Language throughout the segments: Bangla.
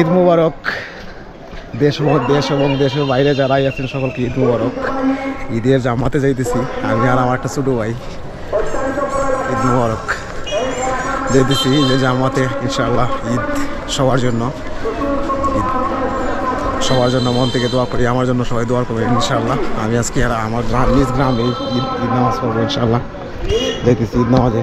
ঈদ মুবারক। দেশ দেশ এবং দেশের বাইরে যারাই আছেন সকলকে ঈদ মুবারক। ঈদের জামাতে যাইতেছি, আমি আর আমার একটা ছোটো ভাই। ঈদ মুবারক। যাইতেছি ঈদের জামাতে, ইনশাআল্লাহ ঈদ সবার জন্য। ঈদ সবার জন্য মন থেকে দোয়া করি, আমার জন্য সবাই দোয়া করবেন, ইনশাআল্লাহ। আমি আজকে আর আমার নিজ গ্রামে ঈদ ঈদ নামাজ পড়ব, ইনশাআল্লাহ। যাইতেছি ঈদ নামাজে।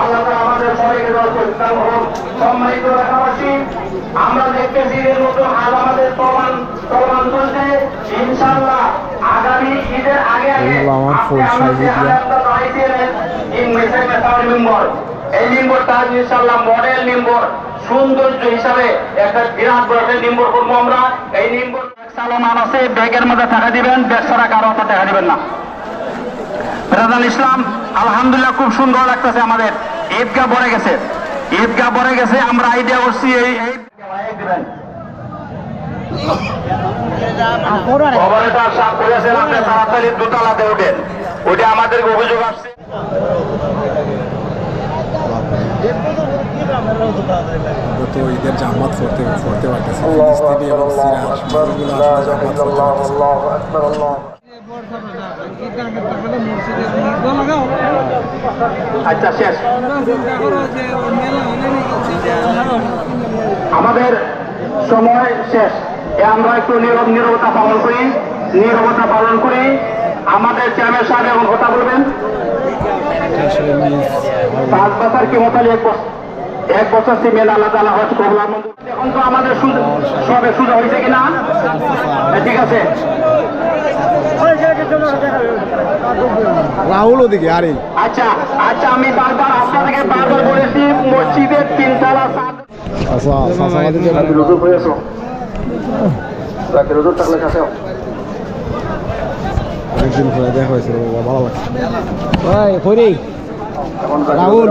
আল্লাহ আমাদের সবাইকে দেওয়ার তৌফিক সম্মানিত এলাকাবাসী আমরা দেখতেছি এর মতো আজ আমাদের প্রমাণ প্রমাণ চলছে। ইনশাআল্লাহ আগামী ঈদের আগে আগে আপনি আমাদের মেসেজ এই মডেল সৌন্দর্য হিসাবে একটা বিরাট বড় নিম্বর করব আমরা। এই নিম্বর সালমান আছে ব্যাগের মধ্যে টাকা দিবেন ছাড়া কারও অত টাকা দিবেন না। রাজাল ইসলাম আলহামদুলিল্লাহ খুব সুন্দর লাগতেছে আমাদের। ঈদগাহ ভরে গেছে। ঈদগাহ ভরে গেছে আমরা আইডিয়া করছি এই তাড়াতাড়ি দোতলাতে ওঠেন ওটা আমাদের অভিযোগ আসছে। আমরা ঈদের জামাত পড়তে পড়তে পারতেছি। ফিলিস্তিনি এবং সিরিয়ার মানুষগুলো আসলে জামাত পড়তে পারতেছে। আচ্ছা শেষ। আমাদের সময় শেষ। এ আমরা একটু নীরব নীরবতা পালন করি, নীরবতা পালন করি। আমাদের চেয়ারম্যান সাহেব এখন কথা বলবেন। পাঁচ বছর কি মতালি এক বছর এক বছর সিমেন তালা হজ কবলা মঞ্জুর এখন তো আমাদের সবে সুযোগ হয়েছে কিনা? ঠিক আছে। রাহুল ওদিকে আরে। আচ্ছা আচ্ছা আমি বারবার আপনাদেরকে বারবার বলেছি মসজিদের তিনতলা আচ্ছা জন্য। রুজু হয়েছো রাতে রুজু থাকলে কাছে অনেকদিন পরে দেখা হয়েছিল ভালো লাগছে। ভাই ফরি রাহুল।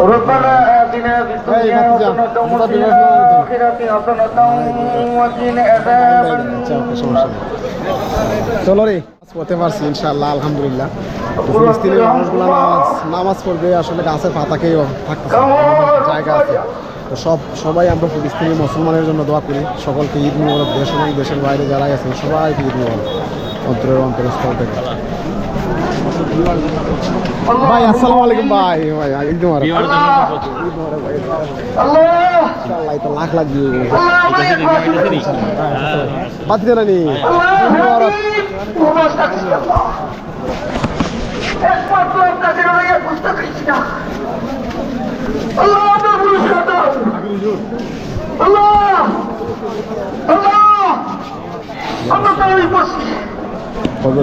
ربنا آتنا في الدنيا حسنة وفي الآخرة حسنة وقنا عذاب আচ্ছা ওকে সমস্যা নেই চলো রে নামাজ পড়তে পারছি ইনশাআল্লাহ আলহামদুলিল্লাহ তো ফিলিস্তিনের মানুষগুলো নামাজ নামাজ পড়বে আসলে গাছের পাতাকেই থাকতেছে জায়গা আছে তো সব সবাই আমরা ফিলিস্তিনি মুসলমানের জন্য দোয়া করি সকলকে ঈদ মুবারক দেশ এবং দেশের বাইরে যারা আছেন সবাইকে ঈদ মুবারক অন্তরের অন্তরস্থল থেকে ভাই আসসালামু আলাইকুম ভাই ভাই একদম আর আল্লাহ তো লাখ লাখ দিয়ে বাদ দিলা নি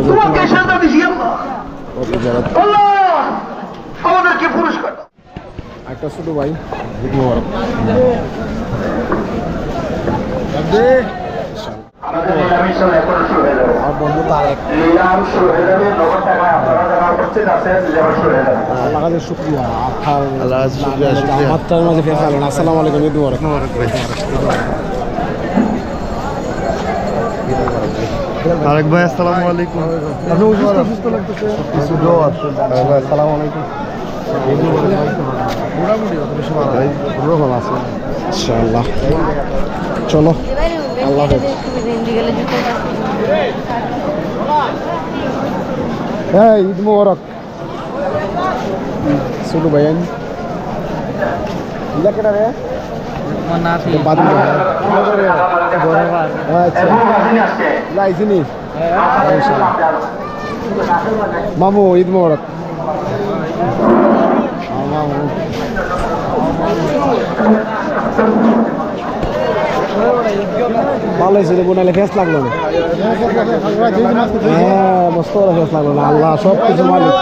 তোমাকে আল্লাহ! আমাদেরকে পুরস্কার একটা ছোট ভাই। হয়ে আমার বন্ধু তারেক নিলাম শুরু হয়ে যাবে নগদ টাকায় আপনারা যারা করছেন আছে যারা শুরু হয়ে যাবে আল্লাহ কাছে শুক্রিয়া আপনার জামাতটার মাঝে ফের ফেলেন আসসালামু আলাইকুম ঈদ তারেক ভাই আসসালামু আলাইকুম। আপনি অসুস্থ সুস্থ লাগতেছে? কিছু দোয়া ভাই আসসালামু আলাইকুম। আছে। ইনশাআল্লাহ। চলো আল্লাহ হ্যাঁ ঈদ মুবারক। ছোট ভাই লেখাটা রে? মামু ঈদ মোবারক। মামু ভালো হয়েছে রে বোনালে ফেস লাগল না। হ্যাঁ মস্ত ফেস লাগল না। আল্লাহ সব কিছু মালিক।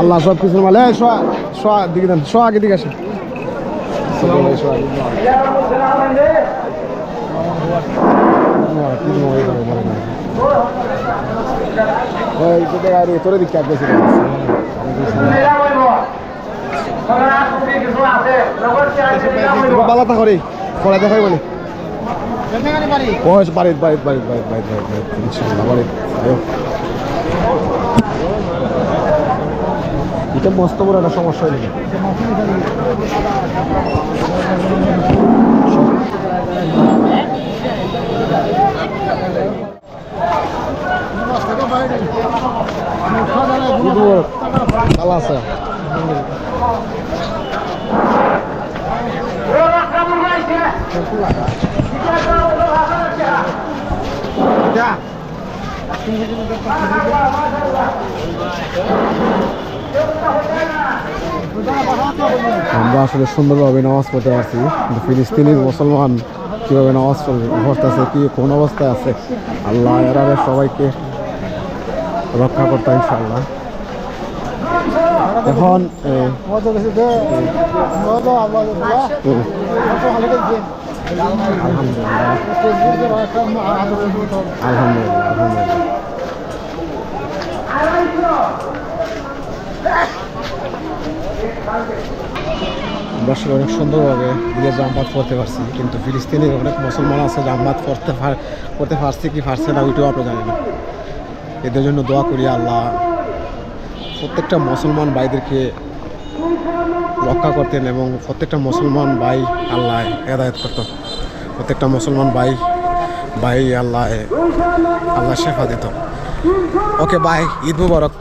আল্লাহ সব কিছুর মালিক দিকে দেন শোয়া আগে দিকে আসেন। তোরে দিকে আগে ছিল বালাতা করে পরে দেখাই বলে বাড়িত বাড়িত বাড়িত বাড়িত বাড়িত বাড়িত বাড়িত। এটা মস্ত বড় একটা সমস্যা হইল ভালো আছে আমরা আসলে সুন্দরভাবে নামাজ পড়তে পারছি, কিন্তু ফিলিস্তিনি মুসলমান কীভাবে নামাজ পড়তেছে কি, কোন অবস্থায় আছে? আল্লাহ এরারে সবাইকে রক্ষা করতে ইনশাআল্লাহ। এখন আলহামদুলিল্লাহ আলহামদুলিল্লাহ আলহামদুলিল্লাহ আমরা আসলে অনেক সুন্দরভাবে ঈদের জামাত পড়তে পারছি, কিন্তু ফিলিস্তিনের অনেক মুসলমান আছে জামাত পার- পড়তে পারছে কি পারছে না ওইটাও আমরা জানি না। এদের জন্য দোয়া করি আল্লাহ, প্রত্যেকটা মুসলমান ভাইদেরকে রক্ষা করতেন এবং প্রত্যেকটা মুসলমান ভাই আল্লাহ হেদায়ত করত। প্রত্যেকটা মুসলমান ভাই ভাই আল্লাহ আল্লাহ শেফা দিত। ওকে বাই ঈদ মুবারক।